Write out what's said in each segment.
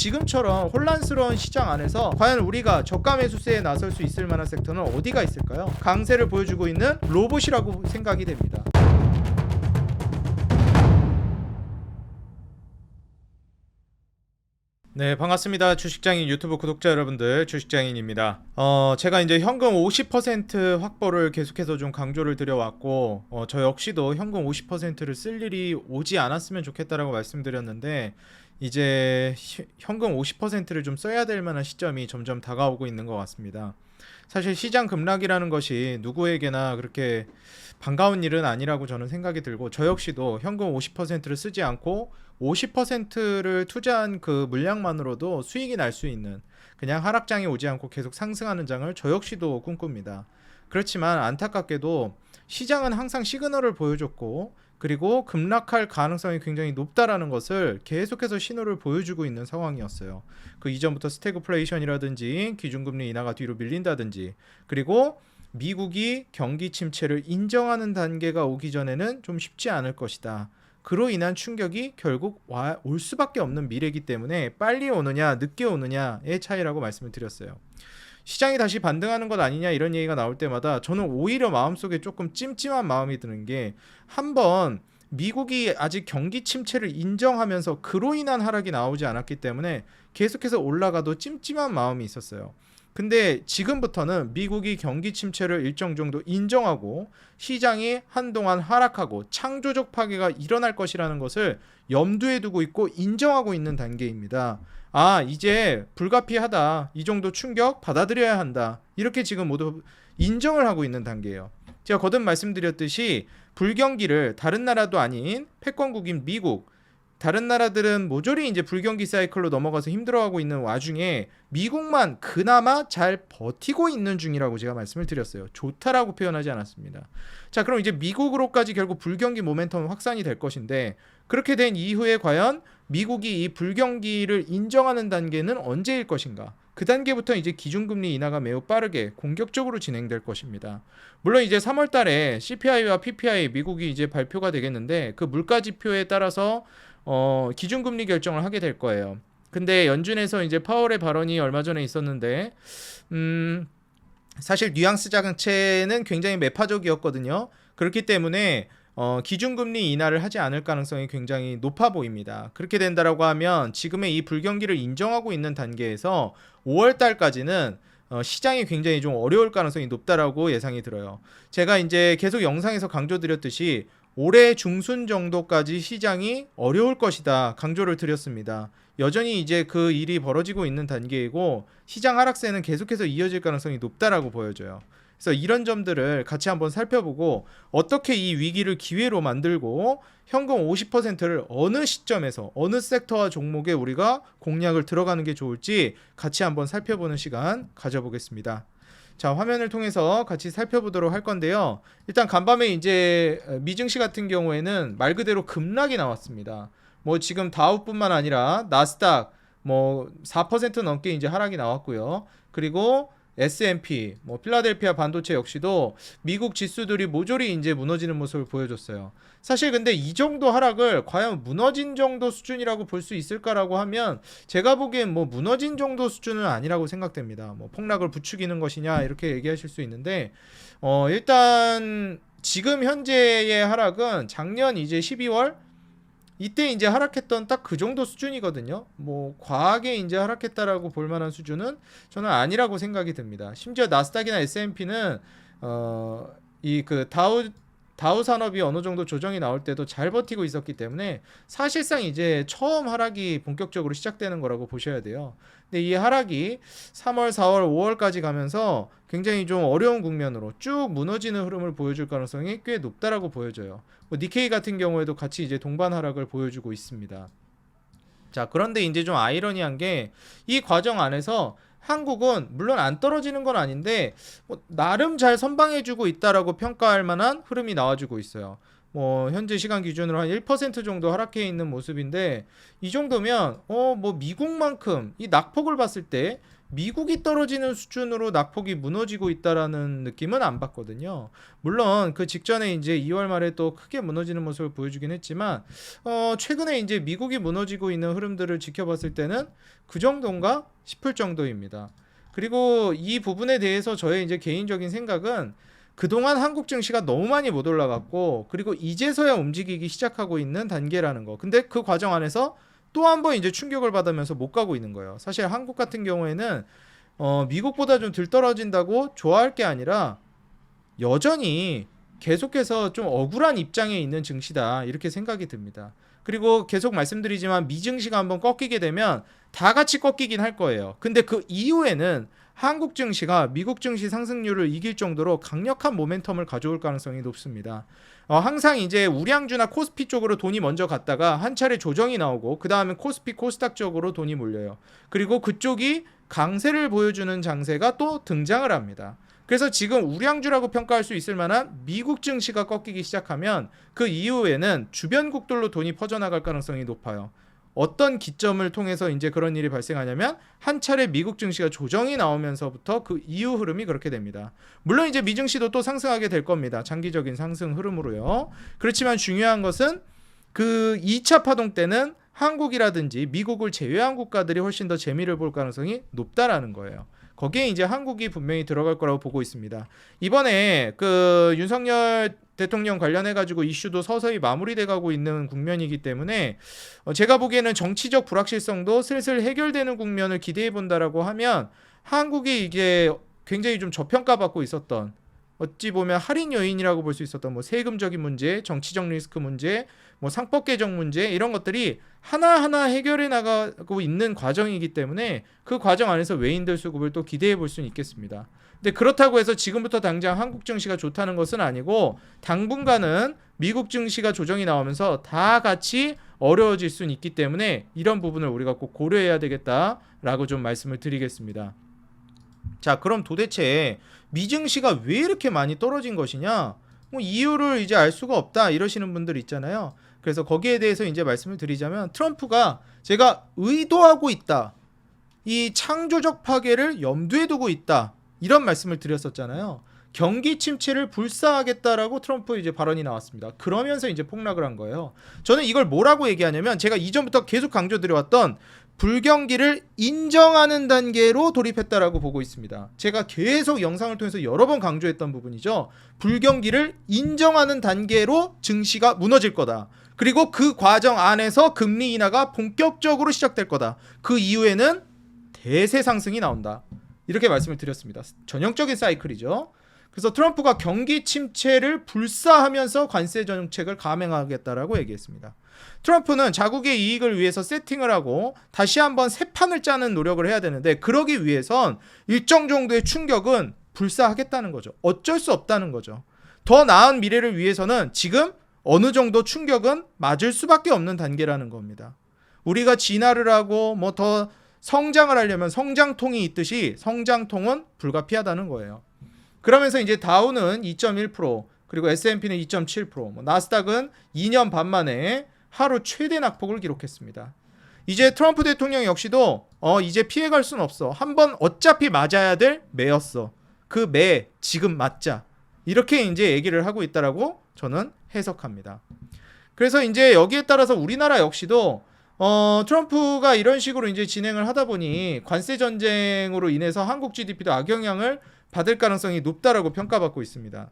지금처럼 혼란스러운 시장 안에서 과연 우리가 저가 매수세에 나설 수 있을 만한 섹터는 어디가 있을까요? 강세를 보여주고 있는 로봇이라고 생각이 됩니다. 네, 반갑습니다. 주식장인 유튜브 구독자 여러분들, 주식장인입니다. 어, 제가 이제 현금 50% 확보를 계속해서 좀 강조를 드려왔고, 어, 저 역시도 현금 50%를 쓸 일이 오지 않았으면 좋겠다라고 말씀드렸는데, 이제 히- 현금 50%를 좀 써야 될 만한 시점이 점점 다가오고 있는 것 같습니다. 사실 시장 급락이라는 것이 누구에게나 그렇게 반가운 일은 아니라고 저는 생각이 들고 저 역시도 현금 50%를 쓰지 않고 50%를 투자한 그 물량만으로도 수익이 날 수 있는 그냥 하락장이 오지 않고 계속 상승하는 장을 저 역시도 꿈꿉니다. 그렇지만 안타깝게도 시장은 항상 시그널을 보여줬고 그리고 급락할 가능성이 굉장히 높다라는 것을 계속해서 신호를 보여주고 있는 상황이었어요. 그 이전부터 스태그플레이션이라든지 기준금리 인하가 뒤로 밀린다든지 그리고 미국이 경기 침체를 인정하는 단계가 오기 전에는 좀 쉽지 않을 것이다. 그로 인한 충격이 결국 와, 올 수밖에 없는 미래이기 때문에 빨리 오느냐 늦게 오느냐의 차이라고 말씀을 드렸어요. 시장이 다시 반등하는 것 아니냐 이런 얘기가 나올 때마다 저는 오히려 마음속에 조금 찜찜한 마음이 드는 게 한번 미국이 아직 경기 침체를 인정하면서 그로 인한 하락이 나오지 않았기 때문에 계속해서 올라가도 찜찜한 마음이 있었어요. 근데 지금부터는 미국이 경기 침체를 일정 정도 인정하고 시장이 한동안 하락하고 창조적 파괴가 일어날 것이라는 것을 염두에 두고 있고 인정하고 있는 단계입니다. 아, 이제 불가피하다. 이 정도 충격 받아들여야 한다. 이렇게 지금 모두 인정을 하고 있는 단계예요. 제가 거듭 말씀드렸듯이 불경기를 다른 나라도 아닌 패권국인 미국 다른 나라들은 모조리 이제 불경기 사이클로 넘어가서 힘들어하고 있는 와중에 미국만 그나마 잘 버티고 있는 중이라고 제가 말씀을 드렸어요. 좋다라고 표현하지 않았습니다. 자, 그럼 이제 미국으로까지 결국 불경기 모멘텀 확산이 될 것인데 그렇게 된 이후에 과연 미국이 이 불경기를 인정하는 단계는 언제일 것인가? 그 단계부터 이제 기준금리 인하가 매우 빠르게 공격적으로 진행될 것입니다. 물론 이제 3월 달에 CPI와 PPI 미국이 이제 발표가 되겠는데 그 물가 지표에 따라서 어, 기준금리 결정을 하게 될 거예요. 근데 연준에서 이제 파월의 발언이 얼마 전에 있었는데, 음, 사실 뉘앙스 장치는 굉장히 매파적이었거든요. 그렇기 때문에 어, 기준금리 인하를 하지 않을 가능성이 굉장히 높아 보입니다. 그렇게 된다라고 하면 지금의 이 불경기를 인정하고 있는 단계에서 5월 달까지는 어, 시장이 굉장히 좀 어려울 가능성이 높다라고 예상이 들어요. 제가 이제 계속 영상에서 강조드렸듯이 올해 중순 정도까지 시장이 어려울 것이다 강조를 드렸습니다. 여전히 이제 그 일이 벌어지고 있는 단계이고 시장 하락세는 계속해서 이어질 가능성이 높다라고 보여져요. 그래서 이런 점들을 같이 한번 살펴보고 어떻게 이 위기를 기회로 만들고 현금 50%를 어느 시점에서 어느 섹터와 종목에 우리가 공략을 들어가는 게 좋을지 같이 한번 살펴보는 시간 가져보겠습니다. 자, 화면을 통해서 같이 살펴보도록 할 건데요. 일단 간밤에 이제 미증시 같은 경우에는 말 그대로 급락이 나왔습니다. 뭐 지금 다우뿐만 아니라 나스닥 뭐 4% 넘게 이제 하락이 나왔고요. 그리고 S&P, 뭐 필라델피아 반도체 역시도 미국 지수들이 모조리 이제 무너지는 모습을 보여줬어요. 사실 근데 이 정도 하락을 과연 무너진 정도 수준이라고 볼 수 있을까라고 하면 제가 보기엔 뭐 무너진 정도 수준은 아니라고 생각됩니다. 뭐 폭락을 부추기는 것이냐 이렇게 얘기하실 수 있는데 어 일단 지금 현재의 하락은 작년 이제 12월 이때 이제 하락했던 딱 그 정도 수준이거든요. 뭐 과하게 이제 하락했다라고 볼 만한 수준은 저는 아니라고 생각이 듭니다. 심지어 나스닥이나 S&P는 어 이 그 다우 다우 산업이 어느 정도 조정이 나올 때도 잘 버티고 있었기 때문에 사실상 이제 처음 하락이 본격적으로 시작되는 거라고 보셔야 돼요. 근데 이 하락이 3월, 4월, 5월까지 가면서 굉장히 좀 어려운 국면으로 쭉 무너지는 흐름을 보여줄 가능성이 꽤 높다라고 보여져요. 뭐 니케이 같은 경우에도 같이 이제 동반 하락을 보여주고 있습니다. 자, 그런데 이제 좀 아이러니한 게 이 과정 안에서 한국은 물론 안 떨어지는 건 아닌데 뭐 나름 잘 선방해주고 있다라고 평가할 만한 흐름이 나와주고 있어요. 뭐 현재 시간 기준으로 한 1% 정도 하락해 있는 모습인데 이 정도면 어 뭐 미국만큼 이 낙폭을 봤을 때 미국이 떨어지는 수준으로 낙폭이 무너지고 있다라는 느낌은 안 받거든요. 물론 그 직전에 이제 2월 말에 또 크게 무너지는 모습을 보여주긴 했지만 어 최근에 이제 미국이 무너지고 있는 흐름들을 지켜봤을 때는 그 정도인가 싶을 정도입니다. 그리고 이 부분에 대해서 저의 이제 개인적인 생각은 그동안 한국 증시가 너무 많이 못 올라갔고 그리고 이제서야 움직이기 시작하고 있는 단계라는 거. 근데 그 과정 안에서 또 한 번 이제 충격을 받으면서 못 가고 있는 거예요. 사실 한국 같은 경우에는 어, 미국보다 좀 덜 떨어진다고 좋아할 게 아니라 여전히 계속해서 좀 억울한 입장에 있는 증시다 이렇게 생각이 듭니다. 그리고 계속 말씀드리지만 미증시가 한번 꺾이게 되면 다 같이 꺾이긴 할 거예요. 근데 그 이후에는 한국 증시가 미국 증시 상승률을 이길 정도로 강력한 모멘텀을 가져올 가능성이 높습니다. 어, 항상 이제 우량주나 코스피 쪽으로 돈이 먼저 갔다가 한 차례 조정이 나오고 그 다음에 코스피 코스닥 쪽으로 돈이 몰려요. 그리고 그쪽이 강세를 보여주는 장세가 또 등장을 합니다. 그래서 지금 우량주라고 평가할 수 있을 만한 미국 증시가 꺾이기 시작하면 그 이후에는 주변국들로 돈이 퍼져나갈 가능성이 높아요. 어떤 기점을 통해서 이제 그런 일이 발생하냐면 한 차례 미국 증시가 조정이 나오면서부터 그 이후 흐름이 그렇게 됩니다. 물론 이제 미 증시도 또 상승하게 될 겁니다. 장기적인 상승 흐름으로요. 그렇지만 중요한 것은 그 2차 파동 때는 한국이라든지 미국을 제외한 국가들이 훨씬 더 재미를 볼 가능성이 높다라는 거예요. 거기에 이제 한국이 분명히 들어갈 거라고 보고 있습니다. 이번에 그 윤석열 대통령 관련해 가지고 이슈도 서서히 마무리돼 가고 있는 국면이기 때문에 어 제가 보기에는 정치적 불확실성도 슬슬 해결되는 국면을 기대해 본다라고 하면 한국이 이게 굉장히 좀 저평가받고 있었던 어찌 보면 할인 요인이라고 볼 수 있었던 뭐 세금적인 문제, 정치적 리스크 문제, 뭐 상법 개정 문제 이런 것들이 하나하나 해결해 나가고 있는 과정이기 때문에 그 과정 안에서 외인들 수급을 또 기대해 볼 수는 있겠습니다. 근데 그렇다고 해서 지금부터 당장 한국 증시가 좋다는 것은 아니고 당분간은 미국 증시가 조정이 나오면서 다 같이 어려워질 수는 있기 때문에 이런 부분을 우리가 꼭 고려해야 되겠다라고 좀 말씀을 드리겠습니다. 자, 그럼 도대체 미증시가 왜 이렇게 많이 떨어진 것이냐? 뭐 이유를 이제 알 수가 없다 이러시는 분들 있잖아요. 그래서 거기에 대해서 이제 말씀을 드리자면 트럼프가 제가 의도하고 있다. 이 창조적 파괴를 염두에 두고 있다. 이런 말씀을 드렸었잖아요. 경기 침체를 불사하겠다라고 트럼프 이제 발언이 나왔습니다. 그러면서 이제 폭락을 한 거예요. 저는 이걸 뭐라고 얘기하냐면 제가 이전부터 계속 강조드려왔던 불경기를 인정하는 단계로 돌입했다라고 보고 있습니다. 제가 계속 영상을 통해서 여러 번 강조했던 부분이죠. 불경기를 인정하는 단계로 증시가 무너질 거다. 그리고 그 과정 안에서 금리 인하가 본격적으로 시작될 거다. 그 이후에는 대세 상승이 나온다. 이렇게 말씀을 드렸습니다. 전형적인 사이클이죠. 그래서 트럼프가 경기 침체를 불사하면서 관세 정책을 감행하겠다라고 얘기했습니다. 트럼프는 자국의 이익을 위해서 세팅을 하고 다시 한번 새 판을 짜는 노력을 해야 되는데 그러기 위해선 일정 정도의 충격은 불사하겠다는 거죠. 어쩔 수 없다는 거죠. 더 나은 미래를 위해서는 지금 어느 정도 충격은 맞을 수밖에 없는 단계라는 겁니다. 우리가 진화를 하고 뭐 더 성장을 하려면 성장통이 있듯이 성장통은 불가피하다는 거예요. 그러면서 이제 다우는 2.1% 그리고 S&P는 2.7%, 뭐 나스닥은 2년 반 만에 하루 최대 낙폭을 기록했습니다. 이제 트럼프 대통령 역시도 어 이제 피해갈 순 없어. 한번 어차피 맞아야 될 매였어. 그 매 지금 맞자. 이렇게 이제 얘기를 하고 있다라고 저는 해석합니다. 그래서 이제 여기에 따라서 우리나라 역시도 어 트럼프가 이런 식으로 이제 진행을 하다 보니 관세 전쟁으로 인해서 한국 GDP도 악영향을 받을 가능성이 높다라고 평가받고 있습니다.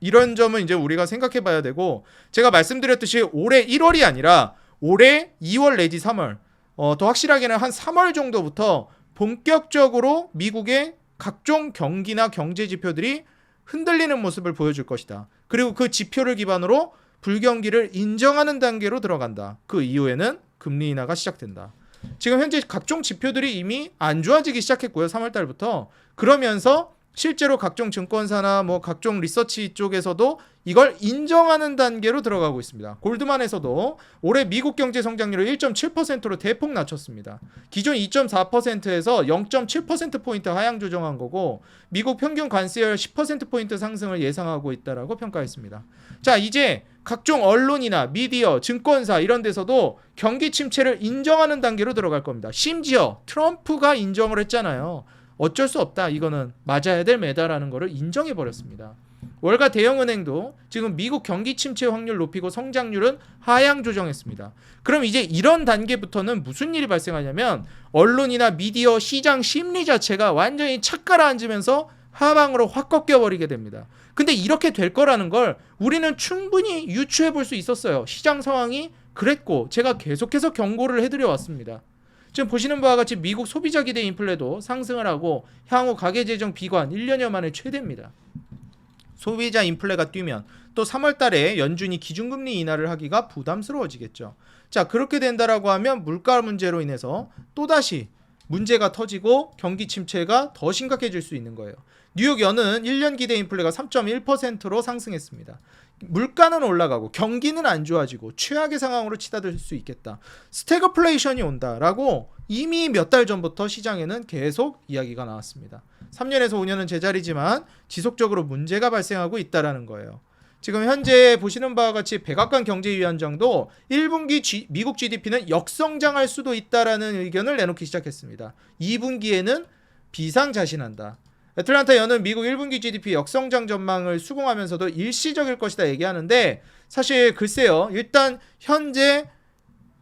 이런 점은 이제 우리가 생각해 봐야 되고 제가 말씀드렸듯이 올해 1월이 아니라 올해 2월 내지 3월 어, 더 확실하게는 한 3월 정도부터 본격적으로 미국의 각종 경기나 경제 지표들이 흔들리는 모습을 보여줄 것이다. 그리고 그 지표를 기반으로 불경기를 인정하는 단계로 들어간다. 그 이후에는 금리 인하가 시작된다. 지금 현재 각종 지표들이 이미 안 좋아지기 시작했고요. 3월 달부터 그러면서 실제로 각종 증권사나 뭐 각종 리서치 쪽에서도 이걸 인정하는 단계로 들어가고 있습니다. 골드만에서도 올해 미국 경제 성장률을 1.7%로 대폭 낮췄습니다. 기존 2.4%에서 0.7% 포인트 하향 조정한 거고 미국 평균 관세율 10% 포인트 상승을 예상하고 있다라고 평가했습니다. 자, 이제 각종 언론이나 미디어, 증권사 이런 데서도 경기 침체를 인정하는 단계로 들어갈 겁니다. 심지어 트럼프가 인정을 했잖아요. 어쩔 수 없다. 이거는 맞아야 될 매다라는 거를 인정해 버렸습니다. 월가 대형은행도 지금 미국 경기 침체 확률 높이고 성장률은 하향 조정했습니다. 그럼 이제 이런 단계부터는 무슨 일이 발생하냐면 언론이나 미디어 시장 심리 자체가 완전히 착 가라앉으면서 하방으로 확 꺾여 버리게 됩니다. 근데 이렇게 될 거라는 걸 우리는 충분히 유추해 볼 수 있었어요. 시장 상황이 그랬고 제가 계속해서 경고를 해드려 왔습니다. 지금 보시는 바와 같이 미국 소비자 기대 인플레도 상승을 하고 향후 가계 재정 비관 1년여 만에 최대입니다. 소비자 인플레가 뛰면 또 3월 달에 연준이 기준금리 인하를 하기가 부담스러워지겠죠. 자, 그렇게 된다라고 하면 물가 문제로 인해서 또다시 문제가 터지고 경기 침체가 더 심각해질 수 있는 거예요. 뉴욕 연은 1년 기대 인플레가 3.1%로 상승했습니다. 물가는 올라가고 경기는 안 좋아지고 최악의 상황으로 치닫을 수 있겠다. 스태그플레이션이 온다라고 이미 몇 달 전부터 시장에는 계속 이야기가 나왔습니다. 3년에서 5년은 제자리지만 지속적으로 문제가 발생하고 있다라는 거예요. 지금 현재 보시는 바와 같이 백악관 경제위원장도 1분기 G- 미국 GDP는 역성장할 수도 있다라는 의견을 내놓기 시작했습니다. 2분기에는 비상자신한다. 애틀란타 연은 미국 1분기 GDP 역성장 전망을 수긍하면서도 일시적일 것이다 얘기하는데 사실 글쎄요. 일단 현재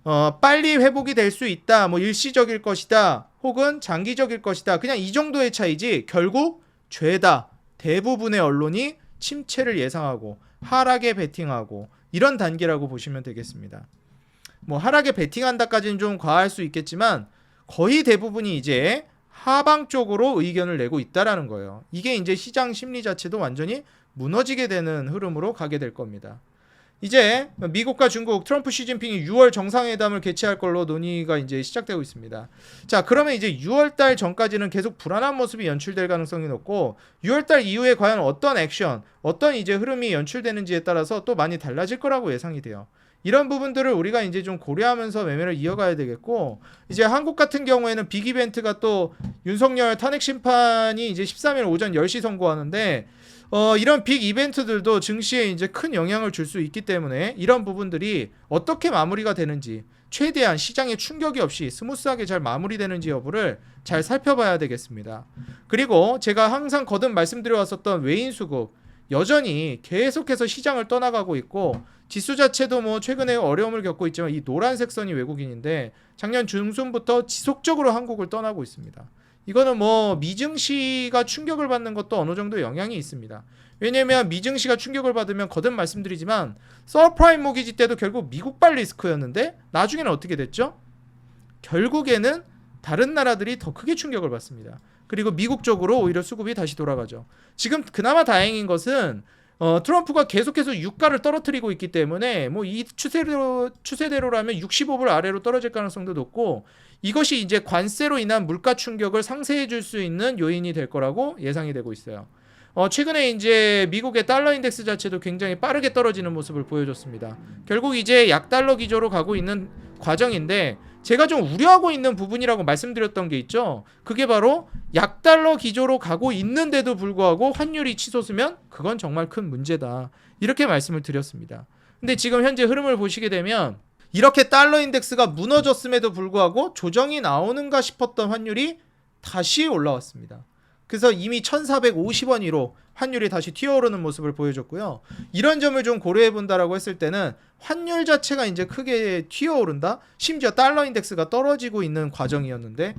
어, 빨리 회복이 될 수 있다. 뭐 일시적일 것이다. 혹은 장기적일 것이다. 그냥 이 정도의 차이지 결국 죄다. 대부분의 언론이 침체를 예상하고 하락에 베팅하고 이런 단계라고 보시면 되겠습니다. 뭐 하락에 베팅한다까지는 좀 과할 수 있겠지만 거의 대부분이 이제 하방 쪽으로 의견을 내고 있다라는 거예요. 이게 이제 시장 심리 자체도 완전히 무너지게 되는 흐름으로 가게 될 겁니다. 이제 미국과 중국 트럼프 시진핑이 6월 정상회담을 개최할 걸로 논의가 이제 시작되고 있습니다. 자, 그러면 이제 6월 달 전까지는 계속 불안한 모습이 연출될 가능성이 높고 6월 달 이후에 과연 어떤 액션, 어떤 이제 흐름이 연출되는지에 따라서 또 많이 달라질 거라고 예상이 돼요. 이런 부분들을 우리가 이제 좀 고려하면서 매매를 이어가야 되겠고 이제 한국 같은 경우에는 빅 이벤트가 또 윤석열 탄핵 심판이 이제 13일 오전 10시 선고하는데 어, 이런 빅 이벤트들도 증시에 이제 큰 영향을 줄 수 있기 때문에 이런 부분들이 어떻게 마무리가 되는지 최대한 시장에 충격이 없이 스무스하게 잘 마무리되는지 여부를 잘 살펴봐야 되겠습니다. 그리고 제가 항상 거듭 말씀드려 왔었던 외인 수급 여전히 계속해서 시장을 떠나가고 있고 지수 자체도 뭐 최근에 어려움을 겪고 있지만 이 노란색 선이 외국인인데 작년 중순부터 지속적으로 한국을 떠나고 있습니다. 이거는 뭐 미증시가 충격을 받는 것도 어느 정도 영향이 있습니다. 왜냐면 미증시가 충격을 받으면 거듭 말씀드리지만 서프라임 모기지 때도 결국 미국발 리스크였는데 나중에는 어떻게 됐죠? 결국에는 다른 나라들이 더 크게 충격을 받습니다. 그리고 미국 쪽으로 오히려 수급이 다시 돌아가죠. 지금 그나마 다행인 것은 어, 트럼프가 계속해서 유가를 떨어뜨리고 있기 때문에 뭐 이 추세대로 추세대로라면 65불 아래로 떨어질 가능성도 높고 이것이 이제 관세로 인한 물가 충격을 상쇄해 줄 수 있는 요인이 될 거라고 예상이 되고 있어요. 어, 최근에 이제 미국의 달러 인덱스 자체도 굉장히 빠르게 떨어지는 모습을 보여줬습니다. 결국 이제 약달러 기조로 가고 있는 과정인데 제가 좀 우려하고 있는 부분이라고 말씀드렸던 게 있죠. 그게 바로 약달러 기조로 가고 있는데도 불구하고 환율이 치솟으면 그건 정말 큰 문제다. 이렇게 말씀을 드렸습니다. 근데 지금 현재 흐름을 보시게 되면 이렇게 달러 인덱스가 무너졌음에도 불구하고 조정이 나오는가 싶었던 환율이 다시 올라왔습니다. 그래서 이미 1,450원 이로 환율이 다시 튀어오르는 모습을 보여줬고요. 이런 점을 좀 고려해 본다라고 했을 때는 환율 자체가 이제 크게 튀어오른다. 심지어 달러 인덱스가 떨어지고 있는 과정이었는데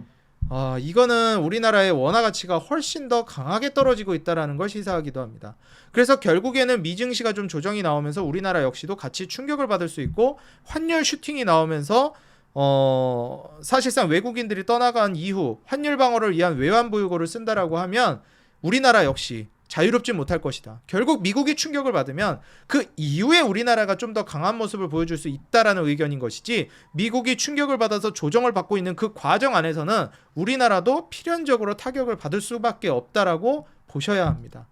아, 이거는 우리나라의 원화 가치가 훨씬 더 강하게 떨어지고 있다라는 걸 시사하기도 합니다. 그래서 결국에는 미증시가 좀 조정이 나오면서 우리나라 역시도 같이 충격을 받을 수 있고 환율 슈팅이 나오면서 어, 사실상 외국인들이 떠나간 이후 환율 방어를 위한 외환 보유고를 쓴다라고 하면 우리나라 역시 자유롭지 못할 것이다. 결국 미국이 충격을 받으면 그 이후에 우리나라가 좀 더 강한 모습을 보여줄 수 있다라는 의견인 것이지 미국이 충격을 받아서 조정을 받고 있는 그 과정 안에서는 우리나라도 필연적으로 타격을 받을 수밖에 없다라고 보셔야 합니다.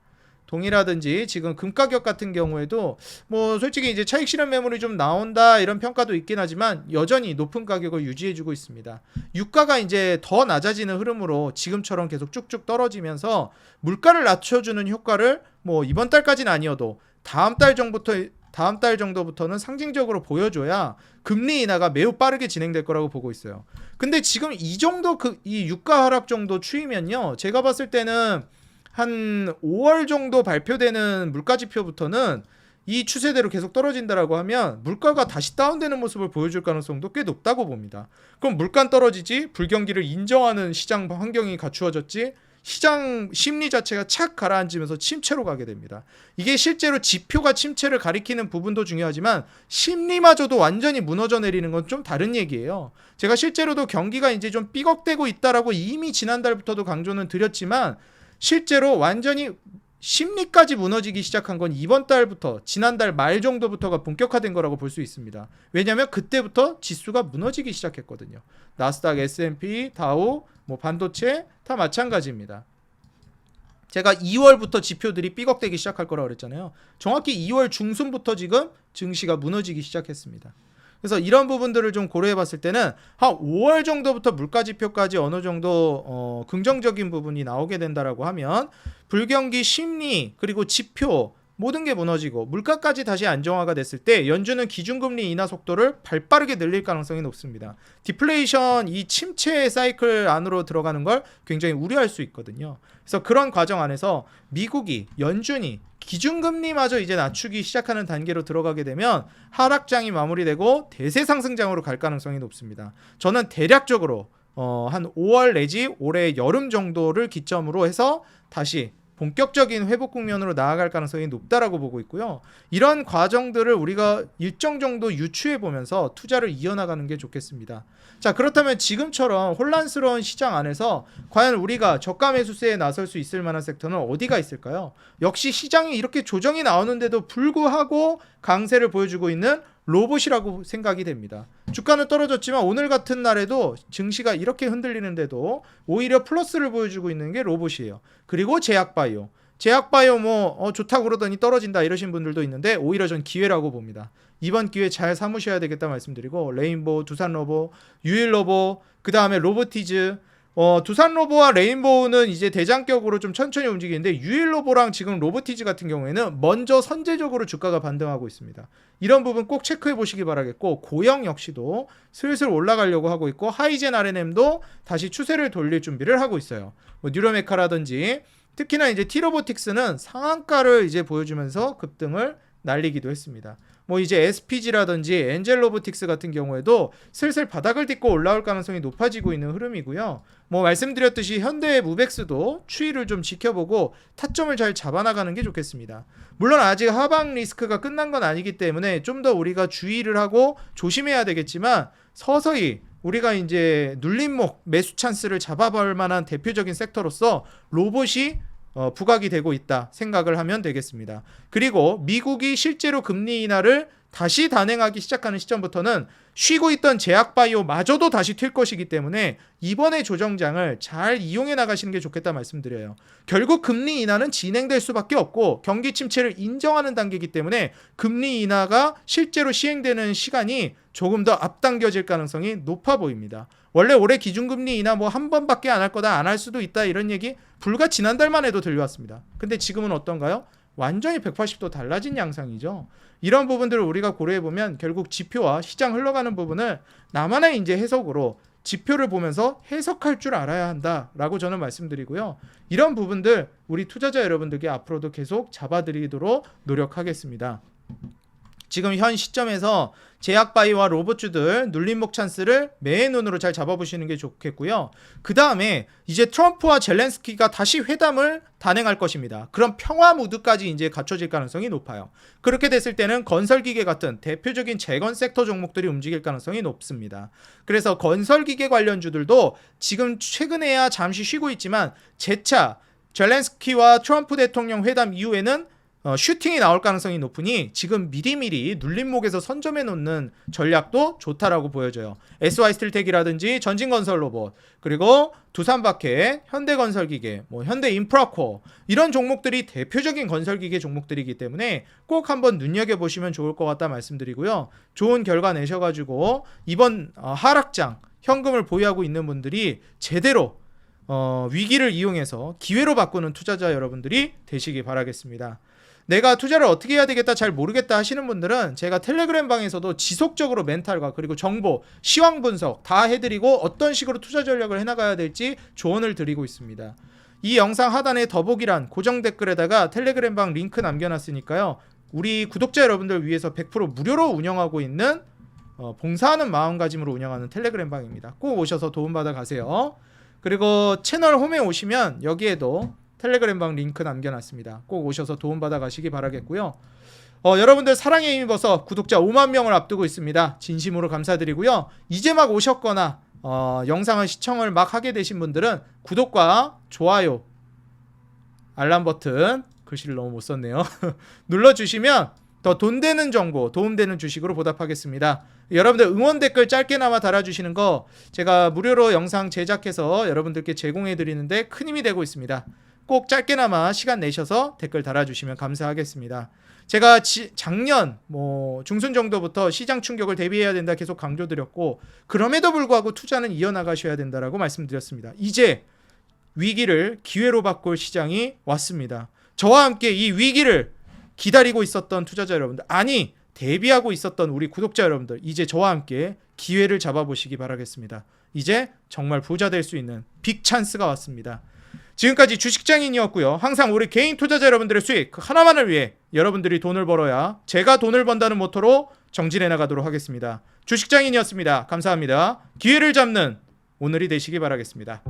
동이라든지 지금 금 가격 같은 경우에도 뭐 솔직히 이제 차익 실현 매물이 좀 나온다 이런 평가도 있긴 하지만 여전히 높은 가격을 유지해주고 있습니다. 유가가 이제 더 낮아지는 흐름으로 지금처럼 계속 쭉쭉 떨어지면서 물가를 낮춰주는 효과를 뭐 이번 달까지는 아니어도 다음 달 정도부터 다음 달 정도부터는 상징적으로 보여줘야 금리 인하가 매우 빠르게 진행될 거라고 보고 있어요. 근데 지금 이 정도 그 이 유가 하락 정도 추이면요, 제가 봤을 때는 한 5월 정도 발표되는 물가 지표부터는 이 추세대로 계속 떨어진다라고 하면 물가가 다시 다운되는 모습을 보여줄 가능성도 꽤 높다고 봅니다. 그럼 물가 떨어지지 불경기를 인정하는 시장 환경이 갖추어졌지 시장 심리 자체가 착 가라앉으면서 침체로 가게 됩니다. 이게 실제로 지표가 침체를 가리키는 부분도 중요하지만 심리마저도 완전히 무너져 내리는 건 좀 다른 얘기예요. 제가 실제로도 경기가 이제 좀 삐걱대고 있다라고 이미 지난달부터도 강조는 드렸지만 실제로 완전히 심리까지 무너지기 시작한 건 이번 달부터 지난달 말 정도부터가 본격화된 거라고 볼 수 있습니다. 왜냐하면 그때부터 지수가 무너지기 시작했거든요. 나스닥, S&P, 다우, 뭐 반도체 다 마찬가지입니다. 제가 2월부터 지표들이 삐걱대기 시작할 거라고 그랬잖아요. 정확히 2월 중순부터 지금 증시가 무너지기 시작했습니다. 그래서 이런 부분들을 좀 고려해 봤을 때는 한 5월 정도부터 물가 지표까지 어느 정도 어, 긍정적인 부분이 나오게 된다라고 하면 불경기 심리 그리고 지표 모든 게 무너지고 물가까지 다시 안정화가 됐을 때 연준은 기준금리 인하 속도를 발빠르게 늘릴 가능성이 높습니다. 디플레이션 이 침체 사이클 안으로 들어가는 걸 굉장히 우려할 수 있거든요. 그래서 그런 과정 안에서 미국이 연준이 기준금리마저 이제 낮추기 시작하는 단계로 들어가게 되면 하락장이 마무리되고 대세 상승장으로 갈 가능성이 높습니다. 저는 대략적으로 어, 한 5월 내지 올해 여름 정도를 기점으로 해서 다시 본격적인 회복 국면으로 나아갈 가능성이 높다라고 보고 있고요. 이런 과정들을 우리가 일정 정도 유추해 보면서 투자를 이어나가는 게 좋겠습니다. 자, 그렇다면 지금처럼 혼란스러운 시장 안에서 과연 우리가 저가 매수세에 나설 수 있을 만한 섹터는 어디가 있을까요? 역시 시장이 이렇게 조정이 나오는데도 불구하고 강세를 보여주고 있는 로봇이라고 생각이 됩니다. 주가는 떨어졌지만 오늘 같은 날에도 증시가 이렇게 흔들리는데도 오히려 플러스를 보여주고 있는 게 로봇이에요. 그리고 제약바이오. 제약바이오 뭐 어, 좋다고 그러더니 떨어진다 이러신 분들도 있는데 오히려 전 기회라고 봅니다. 이번 기회 잘 삼으셔야 되겠다 말씀드리고 레인보우, 두산로보, 유일로보, 그 다음에 로보티즈 어, 두산 로보와 레인보우는 이제 대장격으로 좀 천천히 움직이는데 유일 로보랑 지금 로보티즈 같은 경우에는 먼저 선제적으로 주가가 반등하고 있습니다. 이런 부분 꼭 체크해 보시기 바라겠고 고영 역시도 슬슬 올라가려고 하고 있고 하이젠 RNM도 다시 추세를 돌릴 준비를 하고 있어요. 뭐 뉴로메카라든지 특히나 이제 티로보틱스는 상한가를 이제 보여주면서 급등을 날리기도 했습니다. 뭐 이제 SPG라든지 엔젤 로보틱스 같은 경우에도 슬슬 바닥을 딛고 올라올 가능성이 높아지고 있는 흐름이고요. 뭐 말씀드렸듯이 현대 무벡스도 추이를 좀 지켜보고 타점을 잘 잡아나가는 게 좋겠습니다. 물론 아직 하방 리스크가 끝난 건 아니기 때문에 좀 더 우리가 주의를 하고 조심해야 되겠지만 서서히 우리가 이제 눌림목 매수 찬스를 잡아볼 만한 대표적인 섹터로서 로봇이 어, 부각이 되고 있다 생각을 하면 되겠습니다. 그리고 미국이 실제로 금리 인하를 다시 단행하기 시작하는 시점부터는 쉬고 있던 제약바이오마저도 다시 튈 것이기 때문에 이번에 조정장을 잘 이용해 나가시는 게 좋겠다 말씀드려요. 결국 금리 인하는 진행될 수밖에 없고 경기 침체를 인정하는 단계이기 때문에 금리 인하가 실제로 시행되는 시간이 조금 더 앞당겨질 가능성이 높아 보입니다. 원래 올해 기준금리 인하 뭐 한 번밖에 안 할 거다 안 할 수도 있다 이런 얘기 불과 지난달만 해도 들려왔습니다. 근데 지금은 어떤가요? 완전히 180도 달라진 양상이죠. 이런 부분들을 우리가 고려해 보면 결국 지표와 시장 흘러가는 부분을 나만의 이제 해석으로 지표를 보면서 해석할 줄 알아야 한다라고 저는 말씀드리고요. 이런 부분들 우리 투자자 여러분들께 앞으로도 계속 잡아드리도록 노력하겠습니다. 지금 현 시점에서 제약바이오와 로봇주들 눌림목 찬스를 매의 눈으로 잘 잡아보시는 게 좋겠고요. 그 다음에 이제 트럼프와 젤렌스키가 다시 회담을 단행할 것입니다. 그럼 평화 무드까지 이제 갖춰질 가능성이 높아요. 그렇게 됐을 때는 건설기계 같은 대표적인 재건 섹터 종목들이 움직일 가능성이 높습니다. 그래서 건설기계 관련주들도 지금 최근에야 잠시 쉬고 있지만 재차 젤렌스키와 트럼프 대통령 회담 이후에는 어, 슈팅이 나올 가능성이 높으니 지금 미리미리 눌림목에서 선점해 놓는 전략도 좋다라고 보여져요. SY 스틸텍이라든지 전진건설 로봇 그리고 두산바켓, 현대건설기계, 뭐 현대인프라코어 이런 종목들이 대표적인 건설기계 종목들이기 때문에 꼭 한번 눈여겨 보시면 좋을 것 같다 말씀드리고요. 좋은 결과 내셔가지고 이번 어, 하락장 현금을 보유하고 있는 분들이 제대로 어, 위기를 이용해서 기회로 바꾸는 투자자 여러분들이 되시기 바라겠습니다. 내가 투자를 어떻게 해야 되겠다 잘 모르겠다 하시는 분들은 제가 텔레그램 방에서도 지속적으로 멘탈과 그리고 정보, 시황 분석 다 해드리고 어떤 식으로 투자 전략을 해나가야 될지 조언을 드리고 있습니다. 이 영상 하단에 더보기란 고정 댓글에다가 텔레그램 방 링크 남겨놨으니까요. 우리 구독자 여러분들 위해서 100% 무료로 운영하고 있는 어, 봉사하는 마음가짐으로 운영하는 텔레그램 방입니다. 꼭 오셔서 도움받아 가세요. 그리고 채널 홈에 오시면 여기에도 텔레그램 방 링크 남겨놨습니다. 꼭 오셔서 도움받아 가시기 바라겠고요. 어, 여러분들 사랑에 힘입어서 구독자 5만 명을 앞두고 있습니다. 진심으로 감사드리고요. 이제 막 오셨거나 어, 영상을 시청을 막 하게 되신 분들은 구독과 좋아요, 알람 버튼 글씨를 너무 못 썼네요. 눌러주시면 더 돈 되는 정보, 도움되는 주식으로 보답하겠습니다. 여러분들 응원 댓글 짧게나마 달아주시는 거 제가 무료로 영상 제작해서 여러분들께 제공해 드리는데 큰 힘이 되고 있습니다. 꼭 짧게나마 시간 내셔서 댓글 달아주시면 감사하겠습니다. 제가 지, 작년 뭐 중순 정도부터 시장 충격을 대비해야 된다 계속 강조드렸고 그럼에도 불구하고 투자는 이어나가셔야 된다라고 말씀드렸습니다. 이제 위기를 기회로 바꿀 시장이 왔습니다. 저와 함께 이 위기를 기다리고 있었던 투자자 여러분들 아니 대비하고 있었던 우리 구독자 여러분들 이제 저와 함께 기회를 잡아보시기 바라겠습니다. 이제 정말 부자 될 수 있는 빅 찬스가 왔습니다. 지금까지 주식장인이었고요. 항상 우리 개인 투자자 여러분들의 수익 그 하나만을 위해 여러분들이 돈을 벌어야 제가 돈을 번다는 모토로 정진해 나가도록 하겠습니다. 주식장인이었습니다. 감사합니다. 기회를 잡는 오늘이 되시기 바라겠습니다.